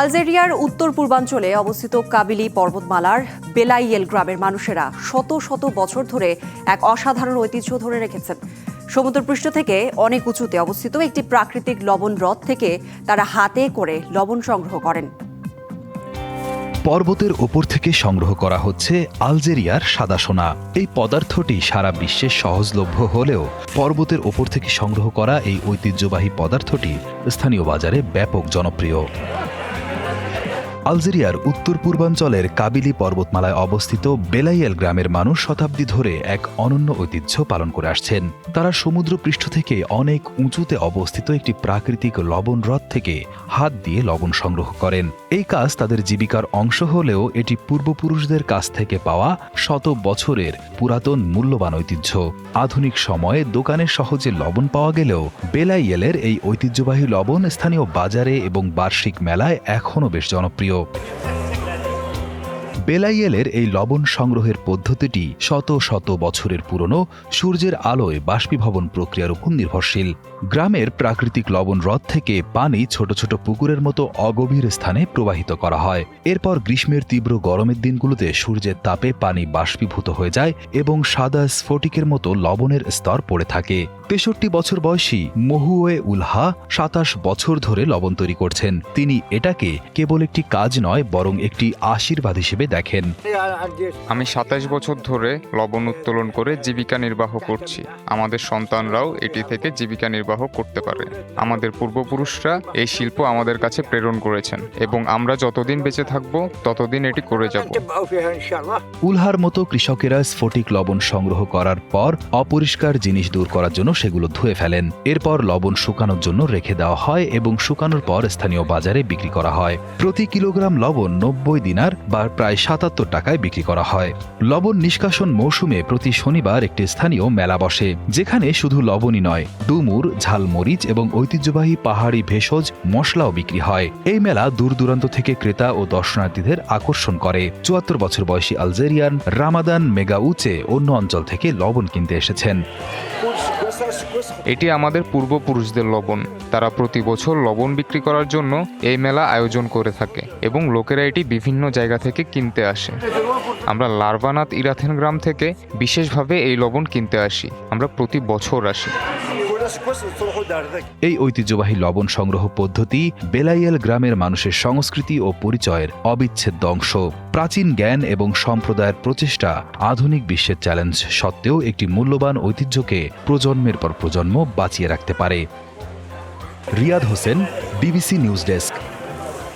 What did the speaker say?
আলজেরিয়ার উত্তর পূর্বাঞ্চলে অবস্থিত কাবিলি পর্বতমালার বেলাইয়েল গ্রামের মানুষেরা শত শত বছর ধরে এক অসাধারণ ঐতিহ্য ধরে রেখেছেন। সমুদ্রপৃষ্ঠ থেকে অনেক উঁচুতে অবস্থিত একটি প্রাকৃতিক লবণ হ্রদ থেকে তারা হাতে করে লবণ সংগ্রহ করেন। পর্বতের ওপর থেকে সংগ্রহ করা হচ্ছে আলজেরিয়ার সাদা সোনা। এই পদার্থটি সারা বিশ্বে সহজলভ্য হলেও পর্বতের ওপর থেকে সংগ্রহ করা এই ঐতিহ্যবাহী পদার্থটি স্থানীয় বাজারে ব্যাপক জনপ্রিয়। আলজেরিয়ার উত্তর পূর্বাঞ্চলের কাবিলি পর্বতমালায় অবস্থিত বেলাইয়েল গ্রামের মানুষ শতাব্দী ধরে এক অনন্য ঐতিহ্য পালন করে আসছেন। তারা সমুদ্র পৃষ্ঠ থেকে অনেক উঁচুতে অবস্থিত একটি প্রাকৃতিক লবণ হ্রদ থেকে হাত দিয়ে লবণ সংগ্রহ করেন। এই কাজ তাদের জীবিকার অংশ হলেও এটি পূর্বপুরুষদের কাছ থেকে পাওয়া শত বছরের পুরাতন মূল্যবান ঐতিহ্য। আধুনিক সময়ে দোকানে সহজে লবণ পাওয়া গেলেও বেলাইয়েলের এই ঐতিহ্যবাহী লবণ স্থানীয় বাজারে এবং বার্ষিক মেলায় এখনও বেশ জনপ্রিয়। প্রিয় বেলাইয়েলের এই লবণ সংগ্রহের পদ্ধতিটি শত শত বছরের পুরনো, সূর্যের আলোয় বাষ্পীভবন প্রক্রিয়ার উপর নির্ভরশীল। গ্রামের প্রাকৃতিক লবণ হ্রদ থেকে পানি ছোট ছোট পুকুরের মতো অগভীর স্থানে প্রবাহিত করা হয়। এরপর গ্রীষ্মের তীব্র গরমের দিনগুলোতে সূর্যের তাপে পানি বাষ্পীভূত হয়ে যায় এবং সাদা স্ফটিকের মতো লবণের স্তর পড়ে থাকে। তেষট্টি বছর বয়সী মহুয়ে উলহা সাতাশ বছর ধরে লবণ তৈরি করছেন। তিনি এটাকে কেবল একটি কাজ নয়, বরং একটি আশীর্বাদ হিসেবে হিসেবে দেখেন। আমি সাতাশ বছর ধরে লবণ উত্তোলন করে জীবিকা নির্বাহ করছি। আমাদের সন্তানরাও এটি থেকে জীবিকা নির্বাহ করতে পারে। আমাদের পূর্বপুরুষরা এই শিল্প আমাদের কাছে প্রেরণ করেছেন এবং আমরা যতদিন বেঁচে থাকব ততদিন এটি করে যাব। উলহার মতো কৃষকেরা স্ফটিক লবণ সংগ্রহ করার পর অপরিষ্কার জিনিস দূর করার জন্য সেগুলো ধুয়ে ফেলেন। এরপর লবণ শুকানোর জন্য রেখে দেওয়া হয় এবং শুকানোর পর স্থানীয় বাজারে বিক্রি করা হয়। প্রতি কিলোগ্রাম লবণ নব্বই দিনার বা প্রায় প্রায় সাতাত্তর টাকায় বিক্রি করা হয়। লবণ নিষ্কাশন মৌসুমে প্রতি শনিবার একটি স্থানীয় মেলা বসে, যেখানে শুধু লবণই নয়, ডুমুর, ঝালমরিচ এবং ঐতিহ্যবাহী পাহাড়ি ভেষজ মশলাও বিক্রি হয়। এই মেলা দূর দূরান্ত থেকে ক্রেতা ও দর্শনার্থীদের আকর্ষণ করে। চুয়াত্তর বছর বয়সী আলজেরিয়ান রামাদান মেগাউচে অন্য অঞ্চল থেকে লবণ কিনতে এসেছেন। এটি আমাদের পূর্বপুরুষদের লবণ। তারা প্রতি বছর লবণ বিক্রি করার জন্য এই মেলা আয়োজন করে থাকে এবং লোকেরা এটি বিভিন্ন জায়গা থেকে কিনতে আসে। আমরা লারবানাথ ইরাথেন গ্রাম থেকে বিশেষভাবে এই লবণ কিনতে আসি। আমরা প্রতি বছর আসি। এই ঐতিহ্যবাহী লবণ সংগ্রহ পদ্ধতি বেলাইয়াল গ্রামের মানুষের সংস্কৃতি ও পরিচয়ের অবিচ্ছেদ্য অংশ। প্রাচীন জ্ঞান এবং সম্প্রদায়ের প্রচেষ্টা আধুনিক বিশ্বের চ্যালেঞ্জ সত্ত্বেও একটি মূল্যবান ঐতিহ্যকে প্রজন্মের পর প্রজন্ম বাঁচিয়ে রাখতে পারে। Riyad Hossain, BBC news desk.